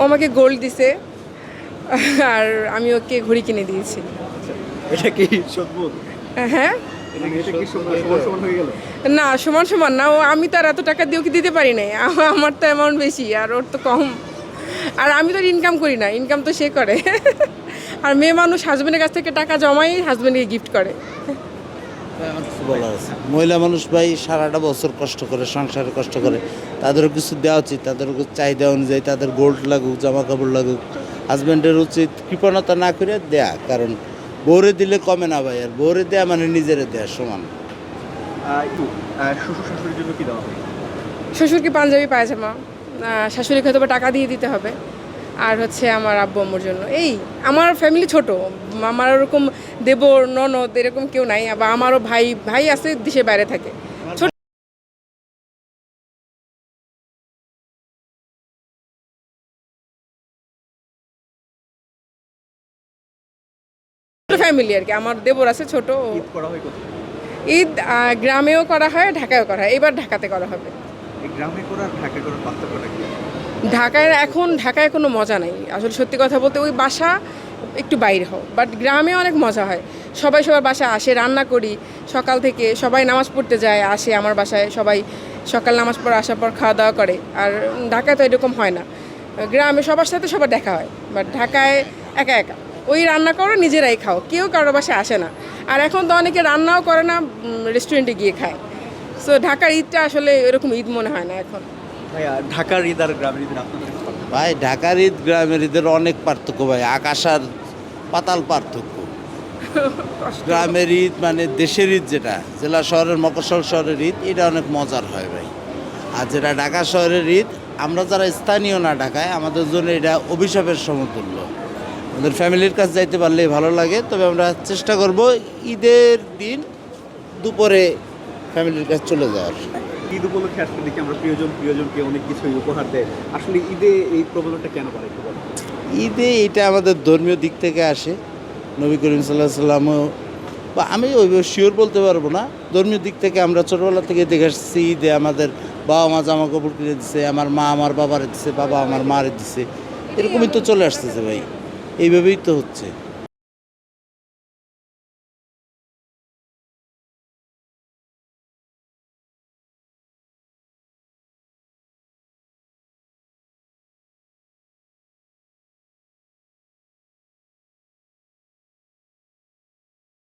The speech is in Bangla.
ও আমাকে গোল্ড দিছে আর আমি ওকে ঘড়ি কিনে দিয়েছি। এটা কি হ্যাঁ? না সমান সমান না ও আমি তো আর এত টাকা দিয়ে ওকে দিতে পারি নাই আমার তো অ্যামাউন্ট বেশি আর ওর তো কম। আর আমি তো ইনকাম করি না ইনকাম তো সে করে। আর মেয়ে মানুষ হাজবেন্ডের কাছ থেকে টাকা জমাই হাজবেন্ডকে গিফট করে। বলার আছে। মহিলা মানুষ ভাই সারাটা বছর কষ্ট করে সংসারে কষ্ট করে। তাদেরও কিছু দেওয়া উচিত তাদেরও চাহিদা অনুযায়ী তাদের গোল্ড লাগুক জামা কাপড় লাগুক। হাজব্যান্ডের উচিত কৃপণতা না করে দেয়া কারণ বউরে দিলে কমে না ভাই আর বউরে দেয়া মানে নিজেরে দেয়া সমান। আহ, শ্বশুর কি শ্বশুরকে পাঞ্জাবি পায়জামা শাশুড়িকে হয়তো বা টাকা দিয়ে দিতে হবে। আর হচ্ছে আমার আব্বু আম্মুর জন্য। এই আমার ফ্যামিলি ছোট আমার ওরকম দেবর ননদ এরকম কেউ নাই আবার আমারও ভাই ভাই আছে দেশের বাইরে থাকে। ফ্যামিলি আর কি আমার দেবর আছে ছোট ঈদ গ্রামেও করা হয় ঢাকায়ও করা হয় এবার ঢাকাতে করা হবে। ঢাকায় এখন ঢাকায় কোনো মজা নাই। আসলে সত্যি কথা বলতে ওই বাসা একটু বাইরে হোক বাট গ্রামে অনেক মজা হয়। সবাই সবার বাসায় আসে, রান্না করি। সকাল থেকে সবাই নামাজ পড়তে যায়, আসে আমার বাসায়। সবাই সকাল নামাজ পড়ে আসার পর খাওয়া দাওয়া করে। আর ঢাকায় তো এরকম হয় না। গ্রামে সবার সাথে সবার দেখা হয়। বাট ঢাকায় একা একা। ওই রান্না করো, নিজেরাই খাও। কেউ কারও বাসায় আসে না। আর এখন তো অনেকে রান্নাও করে না রেস্টুরেন্টে গিয়ে খায়। সো ঢাকার ঈদটা আসলে এরকম ঈদ মনে হয় না এখন। ঢাকার ঈদ আর গ্রামের পার্থক্য? ভাই ঢাকার ঈদ গ্রামের ঈদের অনেক পার্থক্য ভাই আকাশ আর পাতাল পার্থক্য। গ্রামের ঈদ মানে দেশের ঈদ যেটা জেলা শহরের মফস্বল শহরের ঈদ এটা অনেক মজার হয় ভাই। আর যেটা ঢাকা শহরের ঈদ আমরা যারা স্থানীয় না ঢাকায় আমাদের জন্য এটা অভিশাপের সমতুল্য। আমাদের ফ্যামিলির কাছে যাইতে পারলেই ভালো লাগে তবে আমরা চেষ্টা করব ঈদের দিন দুপুরে ফ্যামিলির কাছে চলে যাওয়ার। ঈদ উপলক্ষে আসলে দেখি আমরা প্রিয়জন, প্রিয়জনকে অনেক কিছুই উপহার দেয়। আসলে ঈদে এই প্রবলেমটা কেন করে একটু ঈদে এটা আমাদের ধর্মীয় দিক থেকে আসে। নবী করিম সাল্লাহ সাল্লামও বা আমি ওই শিওর বলতে পারব না। ধর্মীয় দিক থেকে আমরা ছোটোবেলা থেকে দেখে আসছি, ঈদে আমাদের বাবা মা জামা কাপড় কিনে দিছে, আমার মা আমার বাবারে দিছে, বাবা আমার মারে দিছে। এরকমই তো চলে আসতেছে ভাই। এইভাবেই তো হচ্ছে।